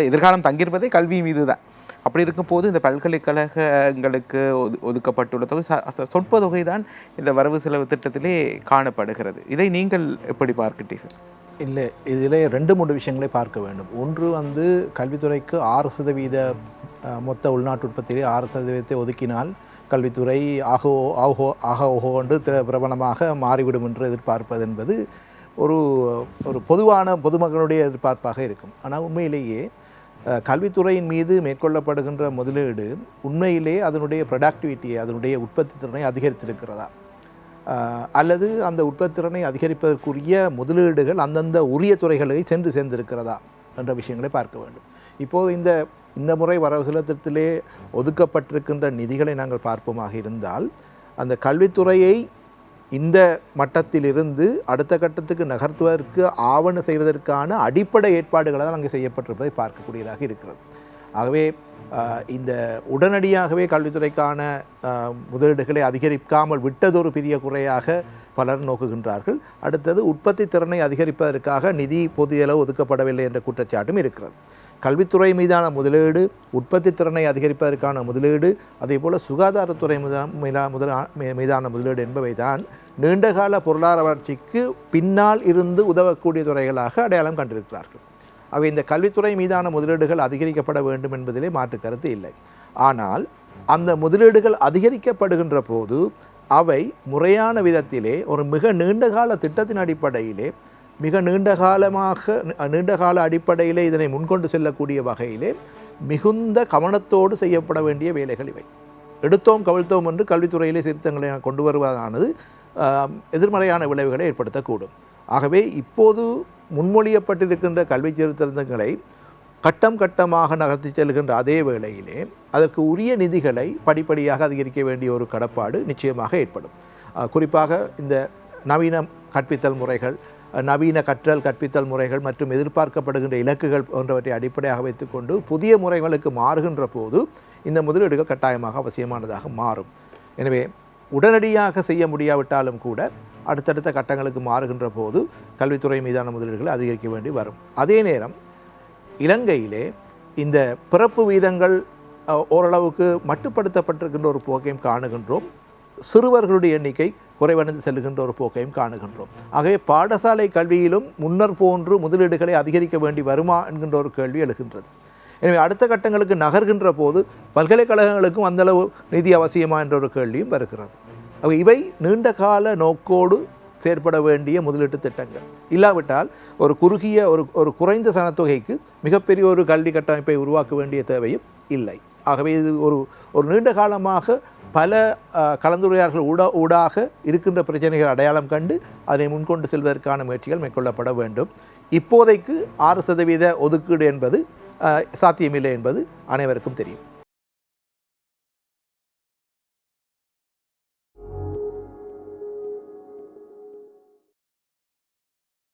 எதிர்காலம் தங்கியிருப்பதே கல்வி மீது தான் அப்படி இருக்கும்போது இந்த பல்கலைக்கழகங்களுக்கு ஒது ஒதுக்கப்பட்டுள்ள தொகை ச- சொற்ப தொகை தான் இந்த வரவு செலவு திட்டத்திலே காணப்படுகிறது. இதை நீங்கள் எப்படி பார்க்கிட்டீர்கள்? இல்லை இதில் ரெண்டு மூன்று விஷயங்களை பார்க்க வேண்டும். ஒன்று வந்து கல்வித்துறைக்கு ஆறு சதவீத மொத்த உள்நாட்டு உற்பத்தியிலே ஆறு சதவீதத்தை ஒதுக்கினால் கல்வித்துறை ஆகோ ஆகோ ஆக ஓஹோ என்று பிரபலமாக மாறிவிடும் என்று எதிர்பார்ப்பது என்பது ஒரு ஒரு பொதுவான பொதுமக்களுடைய எதிர்பார்ப்பாக இருக்கும். ஆனால் உண்மையிலேயே கல்வித்துறையின் மீது மேற்கொள்ளப்படுகின்ற முதலீடு உண்மையிலே அதனுடைய ப்ரொடக்டிவிட்டியை அதனுடைய உற்பத்தி திறனை அதிகரித்திருக்கிறதா? அல்லது அந்த உற்பத்திறனை அதிகரிப்பதற்குரிய முதலீடுகள் அந்தந்த உரிய துறைகளை சென்று சேர்ந்திருக்கிறதா? என்ற விஷயங்களை பார்க்க வேண்டும். இப்போது இந்த இந்த முறை வரவு செலுத்தத்திலே ஒதுக்கப்பட்டிருக்கின்ற நிதிகளை நாங்கள் பார்ப்போமாக இருந்தால் அந்த கல்வித்துறையை இந்த மட்டத்திலிருந்து அடுத்த கட்டத்துக்கு நகர்த்துவதற்கு ஆவண செய்வதற்கான அடிப்படை ஏற்பாடுகளை தான் அங்கே செய்யப்பட்டிருப்பதை பார்க்கக்கூடியதாக இருக்கிறது. ஆகவே இந்த உடனடியாகவே கல்வித்துறைக்கான முதலீடுகளை அதிகரிக்காமல் விட்டதொரு பெரிய குறையாக பலர் நோக்குகின்றார்கள். அடுத்தது உற்பத்தி திறனை அதிகரிப்பதற்காக நிதி பொதியளவு ஒதுக்கப்படவில்லை என்ற குற்றச்சாட்டும் இருக்கிறது. கல்வித்துறை மீதான முதலீடு உற்பத்தி திறனை அதிகரிப்பதற்கான முதலீடு அதே போல் சுகாதாரத்துறை மீதான முதலா- மீதான முதலீடு என்பவை தான் நீண்டகால பொருளாதார வளர்ச்சிக்கு பின்னால் இருந்து உதவக்கூடிய துறைகளாக அடையாளம் கண்டிருக்கிறார்கள். அவை இந்த கல்வித்துறை மீதான முதலீடுகள் அதிகரிக்கப்பட வேண்டும் என்பதிலே மாற்று கருத்து இல்லை. ஆனால் அந்த முதலீடுகள் அதிகரிக்கப்படுகின்ற போது அவை முறையான விதத்திலே ஒரு மிக நீண்டகால திட்டத்தின் அடிப்படையிலே மிக நீண்ட காலமாக நீண்ட கால அடிப்படையிலே இதனை முன்கொண்டு செல்லக்கூடிய வகையிலே மிகுந்த கவனத்தோடு செய்யப்பட வேண்டிய வேலைகள் இவை. எடுத்தோம் கவிழ்த்தோம் என்று கல்வித்துறையிலே சீர்திருத்தங்களை கொண்டு வருவதானது எதிர்மறையான விளைவுகளை ஏற்படுத்தக்கூடும். ஆகவே இப்போது முன்மொழியப்பட்டிருக்கின்ற கல்வி சீர்திருத்தங்களை கட்டம் கட்டமாக நகர்த்தி செல்கின்ற அதே வேளையிலே அதற்கு உரிய நிதிகளை படிப்படியாக அதிகரிக்க வேண்டிய ஒரு கடப்பாடு நிச்சயமாக ஏற்படும். குறிப்பாக இந்த நவீன கற்பித்தல் முறைகள் நவீன கற்றல் கற்பித்தல் முறைகள் மற்றும் எதிர்பார்க்கப்படுகின்ற இலக்குகள் போன்றவற்றை அடிப்படையாக வைத்துக்கொண்டு புதிய முறைகளுக்கு மாறுகின்ற போது இந்த முதலீடுகள் கட்டாயமாக அவசியமானதாக மாறும். எனவே உடனடியாக செய்ய முடியாவிட்டாலும் கூட அடுத்தடுத்த கட்டங்களுக்கு மாறுகின்ற போது கல்வித்துறை மீதான முதலீடுகளை அதிகரிக்க வேண்டி வரும். அதே நேரம் இலங்கையிலே இந்த பிறப்பு வீதங்கள் ஓரளவுக்கு மட்டுப்படுத்தப்பட்டிருக்கின்ற ஒரு போக்கையும் காணுகின்றோம். சிறுவர்களுடைய எண்ணிக்கை குறைவடைந்து செல்லுகின்ற ஒரு போக்கையும் காணுகின்றோம். ஆகவே பாடசாலை கல்வியிலும் முன்னர் போன்று முதலீடுகளை அதிகரிக்க வேண்டி வருமா என்கின்ற ஒரு கேள்வி எழுகின்றது. எனவே அடுத்த கட்டங்களுக்கு நகர்கின்ற போது பல்கலைக்கழகங்களுக்கும் அந்தளவு நிதி அவசியமா என்ற ஒரு கேள்வியும் வருகிறது. அவை இவை நீண்ட கால நோக்கோடு செயற்பட வேண்டிய முதலீட்டு திட்டங்கள். இல்லாவிட்டால் ஒரு குறுகிய ஒரு ஒரு குறைந்த சனத்தொகைக்கு மிகப்பெரிய ஒரு கல்வி கட்டமைப்பை உருவாக்க வேண்டிய தேவையும் இல்லை. ஆகவே இது ஒரு ஒரு நீண்ட காலமாக பல கலந்துரையாளர்கள் கலந்துரையாடல்கள் ஊடா ஊடாக இருக்கின்ற பிரச்சனைகள் அடையாளம் கண்டு அதை முன்கொண்டு செல்வதற்கான முயற்சிகள் மேற்கொள்ளப்பட வேண்டும். இப்போதைக்கு ஆறு சதவீத ஒதுக்கீடு என்பது சாத்தியமில்லை என்பது அனைவருக்கும் தெரியும்.